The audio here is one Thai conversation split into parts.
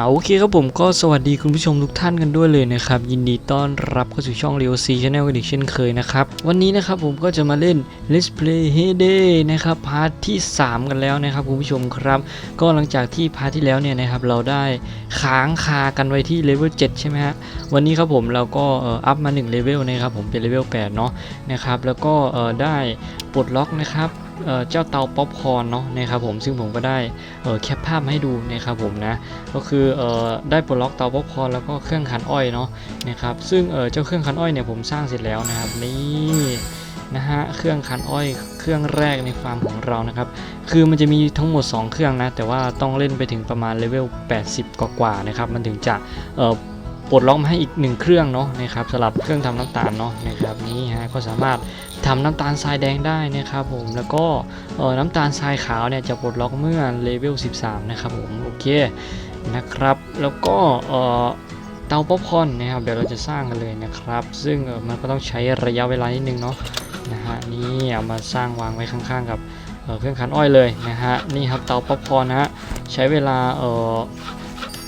อ่าโอเคครับผมก็สวัสดีคุณผู้ชมทุกท่านกันด้วยเลยนะครับ ยินดีต้อนรับเข้าสู่ช่อง Leo C Channel กันอีกเช่นเคยนะครับ วันนี้นะครับผมก็จะมาเล่น Let's Play Heyday นะครับพาร์ทที่ 3 กันแล้วนะครับคุณผู้ชมครับ ก็หลังจากที่พาร์ทที่แล้วเนี่ยนะครับเราได้ค้างคากันไว้ที่เลเวล7ใช่ไหมฮะวันนี้ครับผมเราก็อัพมา1เลเวลนะครับผมเป็นเลเวล8เนาะนะครับแล้วก็ได้ปลดล็อกนะครับ เจ้าเตาป๊อปคอร์นเนาะนะครับผมซึ่งผมก็ได้แคปภาพมาให้ดูนะครับผมนะก็คืออได้ปลดล็อกเตาป๊อปคอร์นแล้วก็เครื่องคันอ้อยเนาะนะครับซึ่งเจ้าเครื่องคันอ้อยเนี่ยผมสร้างเสร็จแล้วนะครับนี่นะฮะเครื่องคันอ้อยเครื่องแรกในฟาร์มของเรานะครับคือมันจะมีทั้งหมด 2 เครื่องนะแต่ว่าต้องเล่นไปถึงประมาณเลเวล80 กว่าๆนะครับมันถึงจะเอ่อ ปลดล็อกมาให้อีกหนึ่งเครื่องเนาะนะครับสำหรับเครื่องทำน้ำตาลเนาะนะครับนี่ฮะก็สามารถทำน้ำตาลทรายแดงได้นะครับผมแล้วก็เออน้ำตาลทรายขาวเนี่ยจะปลดล็อกเมื่อเลเวล 13 นะครับผมโอเคนะครับ แล้วก็เออเตาป๊อปคอนนะครับเดี๋ยวเราจะสร้างกันเลยนะครับ ซึ่งมันก็ต้องใช้ระยะเวลานิดนึงเนาะนะฮะนี่เอามาสร้างวางไว้ข้างๆกับเเครื่องคันอ้อยเลยนะฮะนี่ครับเตาป๊อปคอนนะฮะใช้เวลาเอ่อ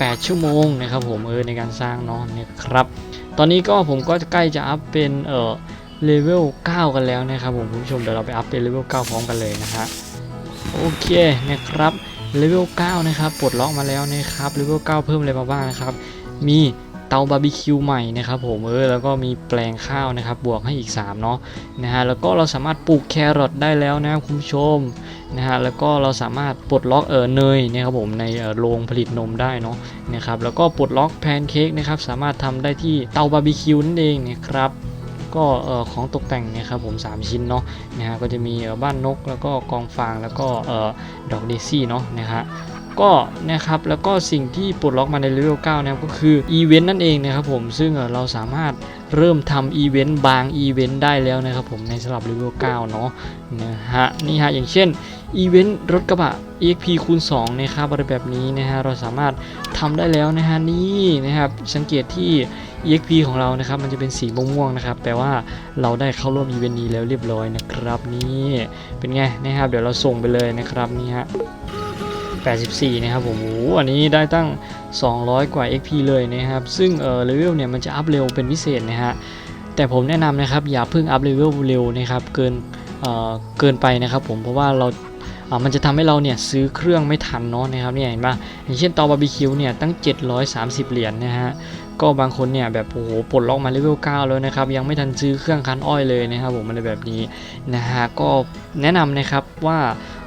8 ชั่วโมงนะครับผมเออในการสร้างเนาะนะครับ ตอนนี้ก็ผมก็ใกล้จะอัพเป็นเอ่อเลเวล 9 กันแล้วนะครับผมคุณผู้ชมเดี๋ยวเราไปอัพเป็นเลเวล 9 พร้อมกันเลยนะฮะโอเคนะครับเลเวล 9 นะครับปลดล็อกมาแล้วนะครับเลเวล 9 เพิ่มอะไรมาบ้างนะครับ มีเตาบาร์บีคิวใหม่นะครับผมเออแล้วก็มีแปลงข้าวนะครับบวกให้อีก 3 เนาะนะฮะแล้วก็เราสามารถปลูกแครอทได้แล้วนะครับคุณผู้ชม นะฮะแล้วก็เราสามารถปลดล็อกเออเนยนะครับผมในเอ่อโรงผลิตนมได้เนาะนะครับแล้วก็ปลดล็อกแพนเค้กนะครับสามารถทำได้ที่เตาบาร์บีคิวนั่นเองนะครับก็เอ่อของตกแต่งนะครับผม 3 ชิ้นเนาะนะฮะก็จะมีบ้านนกแล้วก็กองฟางแล้วก็เอ่อดอกเดซี่เนาะนะฮะ ก็นะครับแล้วก็สิ่งที่ปลดล็อกมาในเลเวล9นะครับก็คืออีเวนต์นั่นเองนะครับผมซึ่งเราสามารถเริ่มทำอีเวนต์บางอีเวนต์ได้แล้วนะครับผมในสำหรับเลเวล9เนาะนะฮะนี่ฮะอย่างเช่นอีเวนต์รถกระบะ EXP คูณ2นะครับอะไรแบบนี้นะฮะเราสามารถทำได้แล้วนะฮะนี่นะครับสังเกตที่ EXP ของเรานะครับมันจะเป็นสีม่วงๆนะครับแปลว่าเราได้เข้าร่วมอีเวนต์นี้แล้วเรียบร้อยนะครับนี่เป็นไงนะครับเดี๋ยวเราส่งไปเลยนะครับนี่ฮะ 84 นะครับผมโอ้อันนี้ได้ตั้ง 200 กว่า XP เลยนะครับ ซึ่งเออเลเวลเนี่ยมันจะอัพเร็วเป็นพิเศษนะฮะ แต่ผมแนะนำนะครับอย่าเพิ่งอัพเลเวลเร็วนะครับเกินเออเกินไปนะครับผมเพราะว่าเราอ่ามันจะทำให้เราเนี่ยซื้อเครื่องไม่ทันเนาะนะครับเนี่ยเห็นปะอย่างเช่นเตาบาร์บีคิวเนี่ยตั้ง 730 เหรียญนะฮะก็บางคนเนี่ยแบบโอ้โหปลดล็อกมาเลเวล9แล้วนะครับยังไม่ทันซื้อเครื่องคันอ้อยเลยนะครับผมอะไรแบบนี้นะฮะก็แนะนำนะครับว่า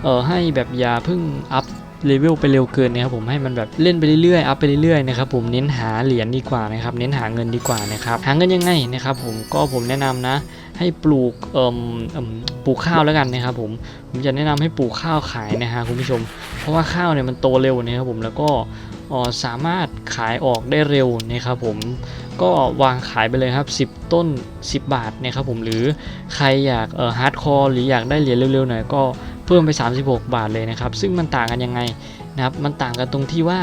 เออให้แบบอย่าเพิ่งอัพ เลเวลไปเร็วเกินนะครับผมให้มันแบบเล่นไปเรื่อยๆอัพไปเรื่อยๆนะครับผมเน้นหาเหรียญดีกว่านะครับเน้นหาเงินดีกว่านะครับหาเงินยังไงนะครับผมก็ผมแนะนำนะ ให้ปลูกเอ่มเอ่มปลูกข้าวแล้วกันนะครับผมผมจะแนะนำให้ปลูกข้าวขายนะฮะคุณผู้ชม เพราะว่าข้าวเนี่ยมันโตเร็วนะครับผมแล้วก็สามารถขายออกได้เร็วนะครับผมก็วางขายไปเลยครับ 10 ต้น 10 บาทนะครับผมหรือใครอยากเอ่อฮาร์ดคอร์หรืออยากได้เหรียญเร็วๆหน่อยก็ เพิ่มไป 36 บาทเลยนะครับ ซึ่งมันต่างกันยังไงนะครับ มันต่างกันตรงที่ว่า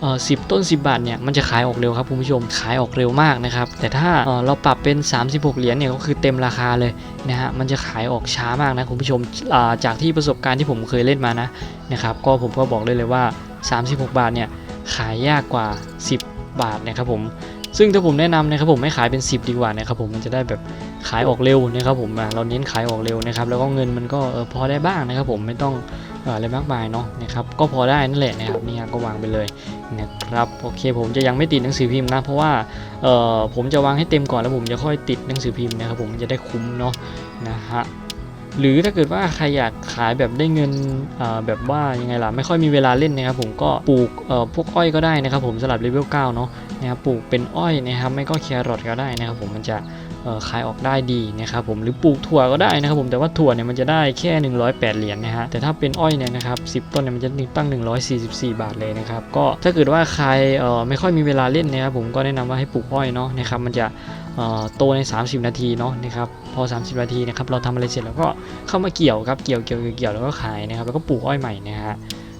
เออ10ต้น 10 บาทเนี่ยมันจะขายออกเร็วครับคุณผู้ชมขายออกเร็วมากนะครับแต่ถ้าเเราปรับเป็น 36 เหรียญเนี่ยก็คือเต็มราคาเลยนะฮะมันจะขายออกช้ามากนะคุณผู้ชมาจากที่ประสบการณ์ที่ผมเคยเล่นมานะนะครับก็ผมก็บอกได้เลยว่า 36 บาทเนี่ยขายยากกว่า 10 บาทนะครับผม ซึ่งถ้าผมแนะนำนะครับผมไม่ขายเป็น 10 ดีกว่านะครับผมมันจะได้แบบขายออกเร็วนะครับผมเราเน้นขายออกเร็วนะครับแล้วก็เงินมันก็พอได้บ้างนะครับผมไม่ต้องอะไรมากมายเนาะนะครับก็พอได้นั่นแหละนะครับนี่ฮะก็วางไปเลยนะครับโอเคผมจะยังไม่ติดหนังสือพิมพ์นะเพราะว่าเออผมจะวางให้เต็มก่อนแล้วผมจะค่อยติดหนังสือพิมพ์นะครับผมจะได้คุ้มเนาะนะฮะหรือถ้าเกิดว่าใครอยากขายแบบได้เงินแบบว่ายังไงล่ะไม่ค่อยมีเวลาเล่นนะครับผมก็ปลูกพวกอ้อยก็ได้นะครับผมสำหรับเลเวล9เนาะ นะครับปลูกเป็นอ้อยนะครับไม่ก็แครอทก็ได้นะครับ ผมมันจะขายออกได้ดีนะครับผมหรือปลูกถั่วก็ได้นะครับผมแต่ว่าถั่วเนี่ยมันจะได้แค่ 108 เหรียญนะฮะแต่ถ้าเป็นอ้อยเนี่ยนะครับ10 ต้นเนี่ยมันจะตั้ง 144 บาทเลยนะครับก็ถ้าเกิดว่าใครไม่ค่อยมีเวลาเล่นนะครับผมก็แนะนำว่าให้ปลูกอ้อยเนาะนะครับมันจะโตใน 30 นาทีเนาะนะครับพอ 30 นาทีนะครับเราทำอะไรเสร็จแล้วก็เข้ามาเกี่ยวครับเกี่ยวเกี่ยวเกี่ยวเกี่ยวแล้วก็ขายนะครับแล้วก็ปลูกอ้อยใหม่นะฮะ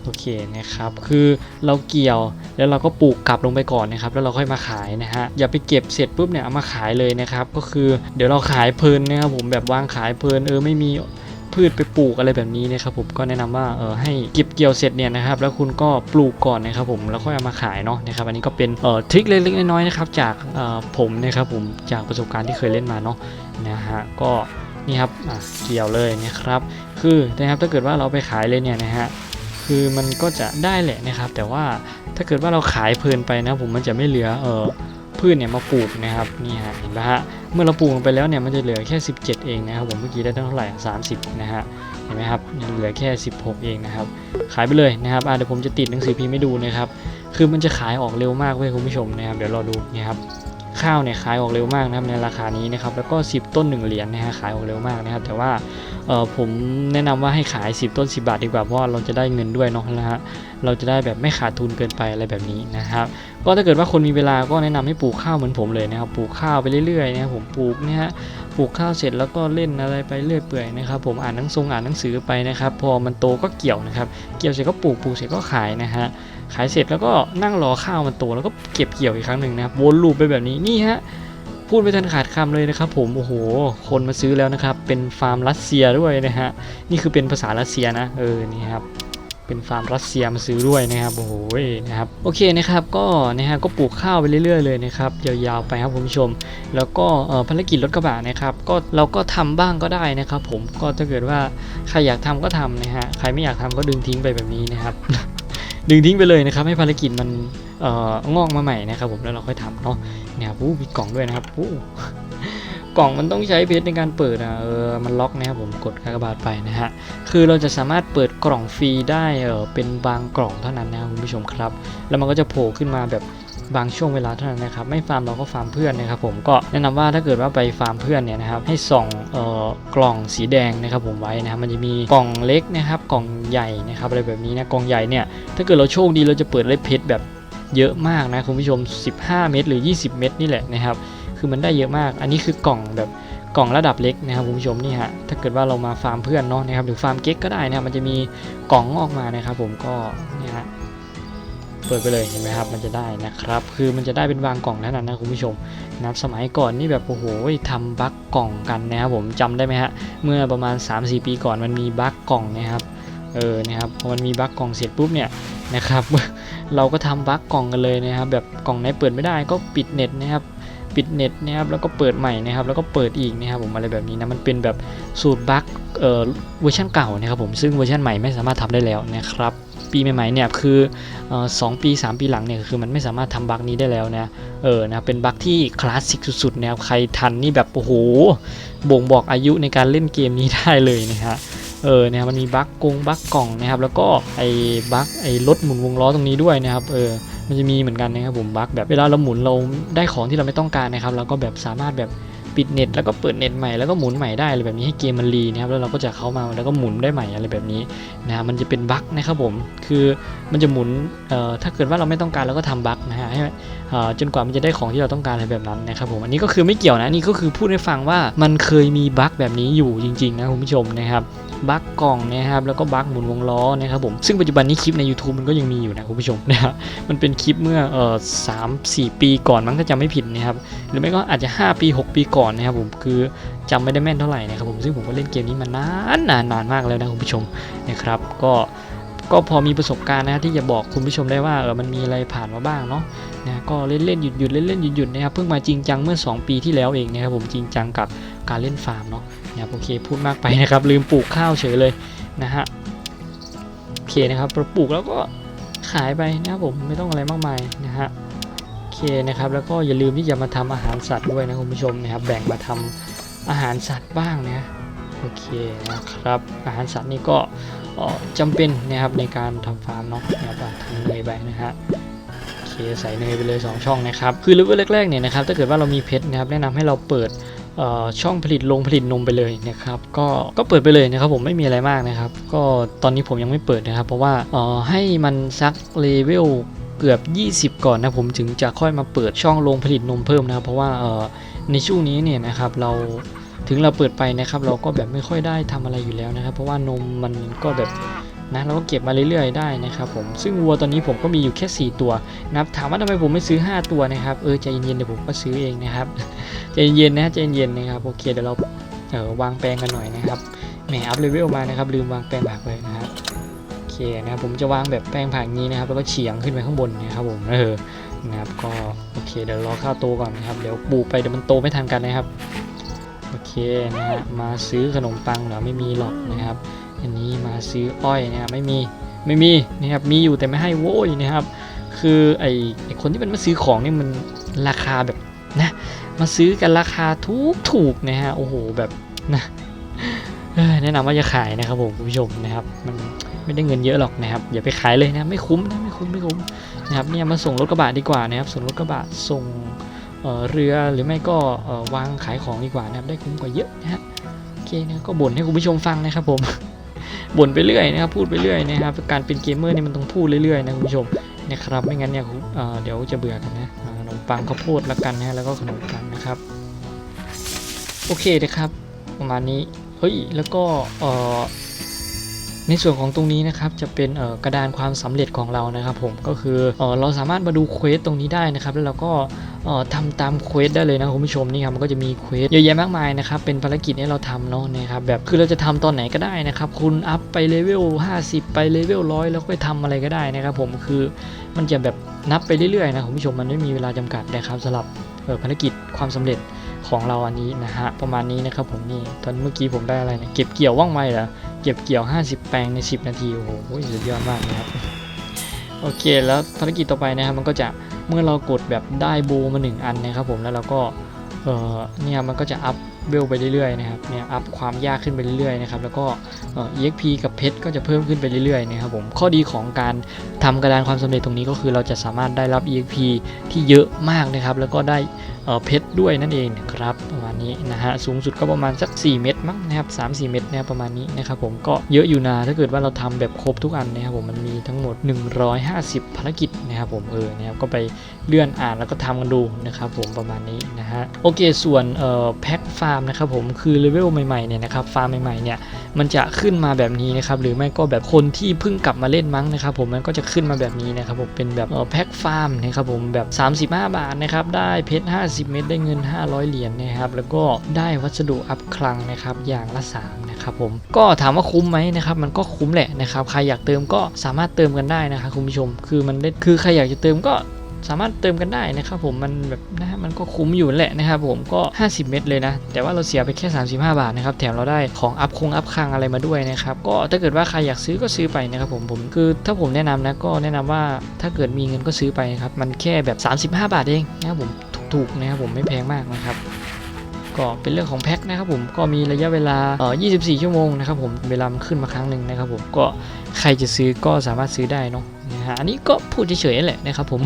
โอเคนะครับคือเราเกี่ยวแล้วเราก็ปลูกกลับลงไปก่อนนะครับ แล้วเราค่อยมาขายนะฮะอย่าไปเก็บเสร็จปุ๊บเนี่ยเอามาขายเลยนะครับ ก็คือเดี๋ยวเราขายเพลินนะครับผมแบบวางขายเพลินเออไม่มีพืชไปปลูกอะไรแบบนี้นะครับผมก็แนะนำว่าเออให้เก็บเกี่ยวเสร็จเนี่ยนะครับ แล้วคุณก็ปลูกก่อนนะครับผมแล้วค่อยเอามาขายเนาะนะครับ อันนี้ก็เป็นเอ่อทริคเล็กๆน้อยๆนะครับจากเอ่อผมนะครับผมจากประสบการณ์ที่เคยเล่นมาเนาะนะฮะก็นี่ครับเกี่ยวเลยนะครับ คือนะครับถ้าเกิดว่าเราไปขายเลยเนี่ยนะฮะ คือมันก็จะได้แหละนะครับ แต่ว่าถ้าเกิดว่าเราขายเพลินไปนะ ผมมันจะไม่เหลือเออพืชเนี่ยมาปลูกนะครับนี่ฮะเห็นไหมฮะเมื่อเราปลูกลงไปแล้วเนี่ยมันจะเหลือแค่ 17 เองนะครับผมเมื่อกี้ได้เท่าไหร่30 นะฮะเห็นไหมครับยังเหลือแค่ 16 เองนะครับขายไปเลยนะครับเดี๋ยวผมจะติดหนังสือพิมพ์ให้ดูนะครับคือมันจะขายออกเร็วมากเว้ยคุณผู้ชมนะครับเดี๋ยวรอดูนี่ครับ ข้าวเนี่ยขายออกเร็วมากนะครับในราคานี้นะครับแล้วก็ 10 ต้น 1 เหรียญนะฮะขายออกเร็วมากนะครับแต่ว่าเออผมแนะนำว่าให้ขาย 10 ต้น 10 บาทดีกว่าเพราะว่าเราจะได้เงินด้วยเนาะนะฮะเราจะได้แบบไม่ขาดทุนเกินไปอะไรแบบนี้นะครับก็ถ้าเกิดว่าคนมีเวลาก็แนะนำให้ปลูกข้าวเหมือนผมเลยนะครับปลูกข้าวไปเรื่อยๆนะครับผมปลูกเนี่ยฮะปลูกข้าวเสร็จแล้วก็เล่นอะไรไปเรื่อยเปื่อยนะครับผมอ่านหนังทรงอ่านหนังสือไปนะครับพอมันโตก็เกี่ยวนะครับเกี่ยวเสร็จก็ปลูกปลูกเสร็จก็ขายนะฮะ ขายเสร็จแล้วก็นั่งรอข้าวมันโตแล้วก็เก็บเกี่ยวอีกครั้งหนึ่งนะครับวนลูปไปแบบนี้นี่ฮะพูดไม่ทันขาดคำเลยนะครับ ผมโอ้โห คนมาซื้อแล้วนะครับ เป็นฟาร์มรัสเซียด้วยนะฮะนี่คือเป็นภาษารัสเซียนะเออนี่ครับเป็นฟาร์มรัสเซียมาซื้อด้วยนะครับโอ้โหนะครับโอเคนะครับก็นะฮะก็ปลูกข้าวไปเรื่อย ๆ เลยนะครับยาวๆไปครับคุณผู้ชม แล้วก็ภารกิจรถกระบะนะครับก็เราก็ทำบ้างก็ได้นะครับ ผมก็ถ้าเกิดว่าใครอยากทำก็ทำนะฮะใครไม่อยากทำก็ดึงทิ้งไปแบบนี้นะครับ ดึงทิ้งไปเลยนะครับให้ภารกิจมันเอ่องอกมาใหม่นะครับผมแล้วเราค่อยทำเนาะเนี่ยครับอู้มีกล่องด้วยนะครับอู้กล่องมันต้องใช้เพชรในการเปิดอะเออมันล็อกนะครับผมกดกากบาทไปนะฮะคือเราจะสามารถเปิดกล่องฟรีได้เออเป็นบางกล่องเท่านั้นนะครับคุณผู้ชมครับ แล้วมันก็จะโผล่ขึ้นมาแบบ บางช่วงเวลาเท่านั้นนะครับ ไม่ฟาร์มเราก็ฟาร์มเพื่อนนะครับผมก็แนะนำว่าถ้าเกิดว่าไปฟาร์มเพื่อนเนี่ยนะครับให้ส่องเอ่อกล่องสีแดงนะครับผมไว้นะครับมันจะมีกล่องเล็กนะครับกล่องใหญ่นะครับอะไรแบบนี้นะกล่องใหญ่เนี่ยถ้าเกิดเราโชคดีเราจะเปิดได้เพชรแบบเยอะมากนะคุณผู้ชม 15 เม็ดหรือ 20 เม็ดนี่แหละนะครับคือมันได้เยอะมาก อันนี้คือกล่องแบบกล่องระดับเล็กนะครับคุณผู้ชมนี่ฮะถ้าเกิดว่าเรามาฟาร์มเพื่อนเนาะนะครับหรือฟาร์มเก๊กก็ได้นะมันจะมีกล่องออกมานะครับผมก็เนี่ยฮะ เปิดไปเลยเห็นไหมครับ มันจะได้นะครับ คือมันจะได้เป็นวางกล่องเท่านั้นนะคุณผู้ชมนับสมัยก่อนนี่แบบโอ้โหทำบั๊กกล่องกันนะครับผมจำได้ไหมฮะเมื่อประมาณ 3-4 ปีก่อนมันมีบั๊กกล่องนะครับเออนะครับพอมันมีบั๊กกล่องเสร็จปุ๊บเนี่ยนะครับเราก็ทำบั๊กกล่องกันเลยนะครับ แบบกล่องไหนเปิดไม่ได้ก็ปิดเน็ตนะครับ ปิดเน็ตนะครับแล้วก็เปิดใหม่นะครับแล้วก็เปิดอีกนะครับผมอะไรแบบนี้นะมันเป็นแบบสูตรบั๊กเอ่อเวอร์ชันเก่านะครับผมซึ่งเวอร์ชันใหม่ไม่สามารถทำได้แล้วนะครับปีใหม่ๆเนี่ยคือสองปี 3 ปีหลังเนี่ยคือมันไม่สามารถทำบั๊กนี้ได้แล้วนะเออนะเป็นบั๊กที่คลาสสิกสุดๆนะครับใครทันนี่แบบโอ้โหบ่งบอกอายุในการเล่นเกมนี้ได้เลยนะฮะเออเนี่ยมันมีบั๊กกงบั๊กกล่องนะครับแล้วก็ไอ้บั๊กไอ้รถหมุนวงล้อตรงนี้ด้วยนะครับเออ มันจะมีเหมือนกันนะครับผมบั๊กแบบเวลาเราหมุนเราได้ของที่เราไม่ต้องการนะครับเราก็แบบสามารถแบบปิดเน็ตแล้วก็เปิดเน็ตใหม่แล้วก็หมุนใหม่ได้อะไรแบบนี้ให้เกมมันรีนะครับแล้วเราก็จะเข้ามาแล้วก็หมุนได้ใหม่อะไรแบบนี้นะมันจะเป็นบั๊กนะครับผมคือมันจะหมุนเอ่อถ้าเกิดว่าเราไม่ต้องการเราก็ทำบั๊กนะฮะให้เอ่อจนกว่ามันจะได้ของที่เราต้องการอะไรแบบนั้นนะครับผมอันนี้ก็คือไม่เกี่ยวนะนี่ก็คือพูดให้ฟังว่ามันเคยมีบั๊กแบบนี้อยู่จริงๆนะคุณผู้ชมนะครับ บั๊กกล่องนะครับแล้วก็บั๊กหมุนวงล้อนะครับผมซึ่งปัจจุบันนี้คลิปใน YouTube มันก็ยังมีอยู่นะคุณผู้ชมนะฮะมันเป็นคลิปเมื่อเอ่อสามสี่ปีก่อนมั้งถ้าจำไม่ผิดนะครับหรือไม่ก็อาจจะ 5 ปี 6 ปีก่อนนะครับผมคือจำไม่ได้แม่นเท่าไหร่นะครับผมซึ่งผมก็เล่นเกมนี้มานานนานนานมากแล้วนะคุณผู้ชมนะครับก็ก็พอมีประสบการณ์นะที่จะบอกคุณผู้ชมได้ว่าเออมันมีอะไรผ่านมาบ้างเนาะนะก็เล่นเล่นหยุดหยุดเล่นเล่นหยุดหยุดนะครับเพิ่งมาจริงจังเมื่อ 2 ปีที่แล้วเองนะครับผมจริงจังกับการเล่นฟาร์มเนาะ นะครับโอเคพูดมากไปนะครับ ลืมปลูกข้าวเฉยเลยนะฮะโอเคนะครับปลูกแล้วก็ขายไปนะครับผมไม่ต้องอะไรมากมายนะฮะโอเคนะครับ แล้วก็อย่าลืมที่จะมาทำอาหารสัตว์ด้วยนะคุณผู้ชมนะครับ แบ่งมาทำอาหารสัตว์บ้างนะโอเคนะครับ อาหารสัตว์นี่ก็เอ่อจำเป็นนะครับในการทำฟาร์มเนาะนะครับทำเนยไปนะฮะโอเคใส่เนยไปเลย 2 ช่องนะครับ คือเลเวลแรกๆเนี่ยนะครับถ้าเกิดว่าเรามีเพชรนะครับแนะนำให้เราเปิด ช่องผลิตลงผลิตนมไปเลยนะครับก็ก็เปิดไปเลยนะครับผมไม่มีอะไรมากนะครับ ก็ตอนนี้ผมยังไม่เปิดนะครับ เพราะว่าให้มันซักเลเวลเกือบ 20 ก่อนนะผมถึงจะค่อยมาเปิดช่องลงผลิตนมเพิ่มนะครับ เพราะว่าในช่วงนี้เนี่ยนะครับเราถึงเราเปิดไปนะครับ เราก็แบบไม่ค่อยได้ทำอะไรอยู่แล้วนะครับ เพราะว่านมมันก็แบบ นะเราก็เก็บมาเรื่อยๆได้นะครับผมซึ่งวัวตอนนี้ผมก็มีอยู่แค่ 4 ตัวนะครับถามว่าทำไมผมไม่ซื้อ 5 ตัวนะครับเออใจเย็นๆเดี๋ยวผมก็ซื้อเองนะครับใจเย็นๆนะใจเย็นๆนะครับโอเคเดี๋ยวเราเออวางแปลงกันหน่อยนะครับแหมอัพเลเวลมานะครับลืมวางแปลงผักเลยนะครับโอเคนะครับผมจะวางแบบแปลงผักนี้นะครับแล้วก็เฉียงขึ้นไปข้างบนนะครับผมเออนะครับก็โอเคเดี๋ยวรอข้าวโตก่อนนะครับเดี๋ยวปลูกไปเดี๋ยวมันโตไม่ทันกันนะครับโอเคนะฮะมาซื้อขนมปังเหรอไม่มีหรอกนะครับ อันนี้มาซื้ออ้อยนะครับไม่มีไม่มีนะครับมีอยู่แต่ไม่ให้โว้ยนะครับ คือไอไอคนที่มันมาซื้อของนี่มันราคาแบบนะมาซื้อกันราคาถูกถูกนะฮะโอ้โหแบบนะแนะนำว่าจะขายนะครับผมคุณผู้ชมนะครับ มันไม่ได้เงินเยอะหรอกนะครับ อย่าไปขายเลยนะไม่คุ้มนะไม่คุ้มไม่คุ้มนะครับเนี่ยมาส่งรถกระบะดีกว่านะครับ ส่งรถกระบะส่งเเรือหรือไม่ก็วางขายของดีกว่านะครับได้คุ้มกว่าเยอะนะฮะโอเคนะก็บ่นให้คุณผู้ชมฟังนะครับผม บ่นไปเรื่อยนะครับพูดไปเรื่อยนะครับการเป็นเกมเมอร์นี่มันต้องพูดเรื่อยๆนะคุณผู้ชมนะครับไม่งั้นเนี่ยเเดี๋ยวจะเบื่อกันนะขนมปังข้าวโพดละกันนะฮะแล้วก็ขนมปังนะครับโอเคนะครับ ประมาณนี้เฮ้ยแล้วก็เอ่อ ในส่วนของตรงนี้นะครับจะเป็นกระดานความสำเร็จของเรานะครับ ผมก็คือเอเราสามารถมาดูเควสตรงนี้ได้นะครับ แล้วเราก็เอ่อทำตามเควสได้เลยนะคุณผู้ชมนี่ครับมันก็จะมีเควสเยอะแยะมากมายนะครับเป็นภารกิจให้เราทำเนาะนะครับแบบคือเราจะทำตอนไหนก็ได้นะครับ คุณอัพไปเลเวล50 ไปเลเวล100แล้วก็ทำอะไรก็ได้นะครับ ผมคือมันจะแบบนับไปเรื่อยๆนะคุณผู้ชมมันไม่มีเวลาจำกัดนะครับสำหรับภารกิจความสำเร็จ ของเราอันนี้นะฮะประมาณนี้นะครับผมนี่ตอนเมื่อกี้ผมได้อะไรเนี่ยเก็บเกี่ยวว่องไวเหรอเก็บเกี่ยว 50 แปลงใน 10 นาทีโอ้โหสุดยอดมากนะครับโอเคแล้วภารกิจต่อไปนะครับมันก็จะเมื่อเรากดแบบได้โบมา 1 อันนะครับผมแล้วเราก็เออเนี่ยมันก็จะอัพเวลไปเรื่อยๆนะครับเนี่ยอัพความยากขึ้นไปเรื่อยๆนะครับแล้วก็เอ่อ EXP กับเพชรก็จะเพิ่มขึ้นไปเรื่อยๆนะครับผมข้อดีของการทำกระดานความสำเร็จตรงนี้ก็คือเราจะสามารถได้รับ EXP ที่เยอะมากนะครับแล้วก็ได้ เเพชรด้วยนั่นเองนะครับประมาณนี้นะฮะสูงสุดก็ประมาณสัก 4 เม็ดมั้งนะครับ3 4เม็ดนะครับประมาณนี้นะครับผมก็เยอะอยู่นะถ้าเกิดว่าเราทำแบบครบทุกอันนะครับผมมันมีทั้งหมด 150 ภารกิจนะครับผมเออนะครับก็ไปเลื่อนอ่านแล้วก็ทำกันดูนะครับผมประมาณนี้นะฮะโอเคส่วนแพ็คฟาร์มนะครับผมคือเลเวลใหม่ๆเนี่ยนะครับฟาร์มใหม่ๆเนี่ยมันจะขึ้นมาแบบนี้นะครับหรือไม่ก็แบบคนที่เพิ่งกลับมาเล่นมั้งนะครับผมมันก็จะขึ้นมาแบบนี้นะครับผมเป็นแบบแพ็คฟาร์มนะครับผมแบบ 35 บาทนะครับได้เพชร50เม็ดได้เงิน 500 เหรียญนะครับแล้วก็ได้วัสดุอัพคลังนะครับอย่างละ 3 นะครับผมก็ถามว่าคุ้มไหมนะครับมันก็คุ้มแหละนะครับใครอยากเติมก็สามารถเติมกันได้นะครับคุณผู้ชม คือมันได้คือใครอยากจะเติมก็สามารถเติมกันได้นะครับผมมันแบบนะฮะมันก็คุ้มอยู่แหละนะครับผมก็ 50 เม็ดเลยนะ แต่ว่าเราเสียไปแค่ 35 บาทนะครับแถมเราได้ของอัพคงอัพคลังอะไรมาด้วยนะครับก็ถ้าเกิดว่าใครอยากซื้อก็ซื้อไปนะครับผมผมคือถ้าผมแนะนำนะก็แนะนำว่าถ้าเกิดมีเงินก็ซื้อไปนะครับมันแค่แบบ 35 บาทเองนะครับผม ถูกนะครับผมไม่แพงมากนะครับ ก็เป็นเรื่องของแพ็คนะครับผมก็มีระยะเวลาเอ่อ24 ชั่วโมงนะครับผมเวลามันขึ้นมาครั้งหนึ่งนะครับผมก็ใครจะซื้อก็สามารถซื้อได้เนาะ นะฮะอันนี้ก็พูดเฉยๆแหละนะครับผม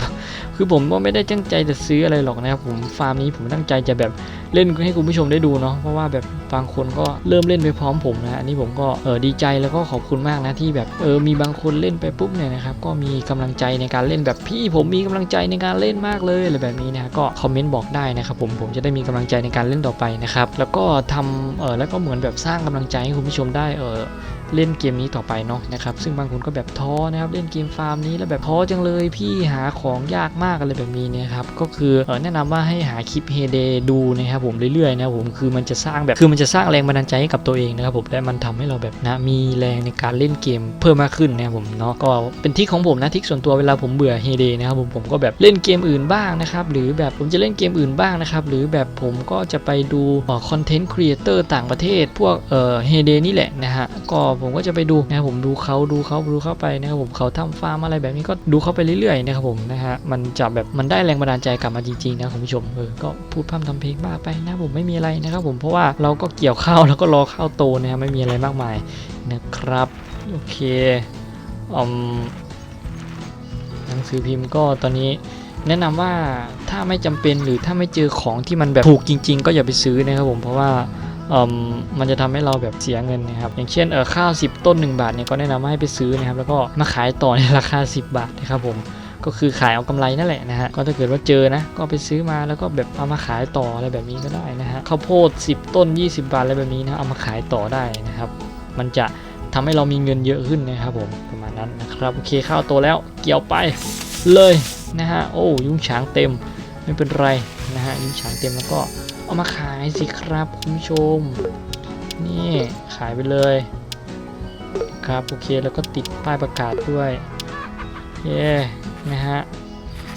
คือผมก็ไม่ได้ตั้งใจจะซื้ออะไรหรอกนะครับผมฟาร์มนี้ผมตั้งใจจะแบบเล่นให้คุณผู้ชมได้ดูเนาะเพราะว่าแบบบางคนก็เริ่มเล่นไปพร้อมผมนะอันนี้ผมก็เออดีใจแล้วก็ขอบคุณมากนะที่แบบเออมีบางคนเล่นไปปุ๊บเนี่ยนะครับก็มีกำลังใจในการเล่นแบบพี่ผมมีกำลังใจในการเล่นมากเลยอะไรแบบนี้นะก็คอมเมนต์บอกได้นะครับผมผมจะได้มีกำลังใจในการเล่นต่อไปนะครับแล้วก็ทำเออแล้วก็เหมือนแบบสร้างกำลังใจให้คุณผู้ชมได้เออ เล่นเกมนี้ต่อไปเนาะนะครับซึ่งบางคนก็แบบท้อนะครับเล่นเกมฟาร์มนี้แล้วแบบท้อจังเลยพี่หาของยากมากอะไรแบบนี้นะครับก็คือออแนะนำว่าให้หาคลิปเฮเดดูนะครับผมเรื่อยๆนะผมคือมันจะสร้างแบบคือมันจะสร้างแรงบันดาลใจให้กับตัวเองนะครับผมและมันทำให้เราแบบนะมีแรงในการเล่นเกมเพิ่มมากขึ้นนะครับผมเนาะก็เป็นทริคของผมนะทริคส่วนตัวเวลาผมเบื่อเฮเดนะครับผมผมก็แบบเล่นเกมอื่นบ้างนะครับหรือแบบผมจะเล่นเกมอื่นบ้างนะครับหรือแบบผมก็จะไปดูคอนเทนต์ครีเอเตอร์ต่างประเทศ พวกเฮเดนี่แหละนะฮะก็ผมก็จะไปดูนะครับผมดูเขาดูเขาดูเข้าไปนะครับผมเขาทำฟาร์มอะไรแบบนี้ก็ดูเขาไปเรื่อยๆนะครับผมนะฮะมันจะแบบมันได้แรงบันดาลใจกลับมาจริงๆนะคุณผู้ชมเออก็พูดพร่ำทำเพลงบ้าไปนะผมไม่มีอะไรนะครับผมเพราะว่าเราก็เกี่ยวข้าวแล้วก็รอข้าวโตนะครับไม่มีอะไรมากมายนะครับโอเคอืมหนังสือพิมพ์ก็ตอนนี้แนะนำว่าถ้าไม่จำเป็นหรือถ้าไม่เจอของที่มันแบบถูกจริง ๆ ก็อย่าไปซื้อนะครับผมเพราะว่า มมันจะทำให้เราแบบเสียเงินนะครับอย่างเช่นเออข้าว 10 ต้น 1 บาทเนี่ยก็แนะนำว่าให้ไปซื้อนะครับแล้วก็มาขายต่อในราคา 10 บาทนะครับผมก็คือขายเอากำไรนั่นแหละนะฮะ ก็ถ้าเกิดว่าเจอนะ ก็ไปซื้อมาแล้วก็แบบเอามาขายต่ออะไรแบบนี้ก็ได้นะฮะ ข้าวโพด 10 ต้น 20 บาทอะไรแบบนี้นะ เอามาขายต่อได้นะครับ มันจะทำให้เรามีเงินเยอะขึ้นนะครับผม ประมาณนั้นนะครับ โอเคข้าวโตแล้วเกี่ยวไปเลยนะฮะ โอ้ยุ้งฉางเต็มไม่เป็นไรนะฮะ ยุ้งฉางเต็มแล้วก็ เอามาขายสิครับคุณผู้ชม นี่ขายไปเลย ครับโอเคแล้วก็ติดป้ายประกาศด้วย เย้นะฮะ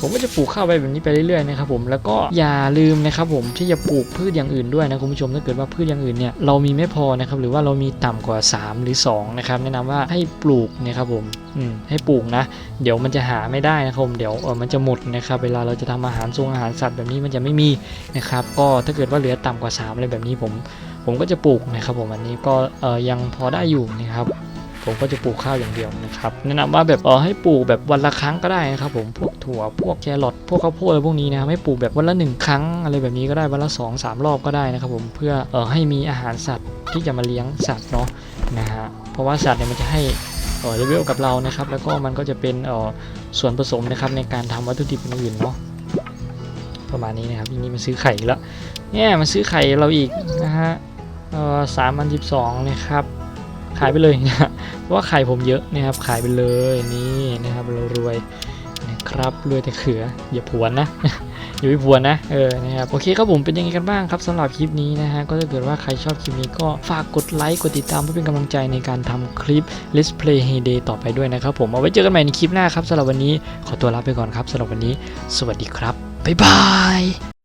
ผมก็จะปลูกข้าวไปแบบนี้ไปเรื่อยๆนะครับผมแล้วก็อย่าลืมนะครับผมที่จะปลูกพืชอย่างอื่นด้วยนะคุณผู้ชมถ้าเกิดว่าพืชอย่างอื่นเนี่ยเรามีไม่พอนะครับหรือว่าเรามีต่ำกว่า 3 หรือ2นะครับแนะนำว่าให้ปลูกนะครับผมให้ปลูกนะ เดี๋ยวมันจะหาไม่ได้นะครับผมเดี๋ยวเออมันจะหมดนะครับเวลาเราจะทำอาหารทรงอาหารสัตว์แบบนี้มันจะไม่มีนะครับก็ถ้าเกิดว่าเหลือต่ำกว่า3อะไรแบบนี้ผม ผมก็จะปลูกนะครับผมอันนี้ก็เออยังพอได้อยู่นะครับ ผมก็จะปลูกข้าวอย่างเดียวนะครับแนะนำว่าแบบเออให้ปลูกแบบวันละครั้งก็ได้นะครับผมพวกถั่วพวกแครอทพวกข้าวโพดอะไรพวกนี้นะครับให้ปลูกแบบวันละหนึ่งครั้งอะไรแบบนี้ก็ได้วันละสองสามรอบก็ได้นะครับผมเพื่อเออให้มีอาหารสัตว์ที่จะมาเลี้ยงสัตว์เนาะนะฮะเพราะว่าสัตว์เนี่ยมันจะให้เออเลเวลกับเรานะครับ แล้วก็มันก็จะเป็นเออส่วนผสมนะครับในการทำวัตถุดิบอื่นเนาะประมาณนี้นะครับทีนี้มันซื้อไข่แล้วเนี่ยมันซื้อไข่เราอีกนะฮะเออสามพันสิบสองนะครับ ขายไปเลยนะเพราะว่าไข่ผมเยอะนะครับขายไปเลยนี่นะครับเรารวยนะครับรวยแต่เขืออย่าผวนนะอย่าไปผวนนะเออนะครับโอเคครับผมเป็นยังไงกันบ้างครับสำหรับคลิปนี้นะฮะก็ถ้าเกิดว่าใครชอบคลิปนี้ก็ฝากกดไลค์กดติดตามเพื่อเป็นกำลังใจในการทำคลิป Let's Play Heyday ต่อไปด้วยนะครับผมเอาไว้เจอกันใหม่ในคลิปหน้าครับสำหรับวันนี้ขอตัวลาไปก่อนครับสำหรับวันนี้ สวัสดีครับบ๊ายบาย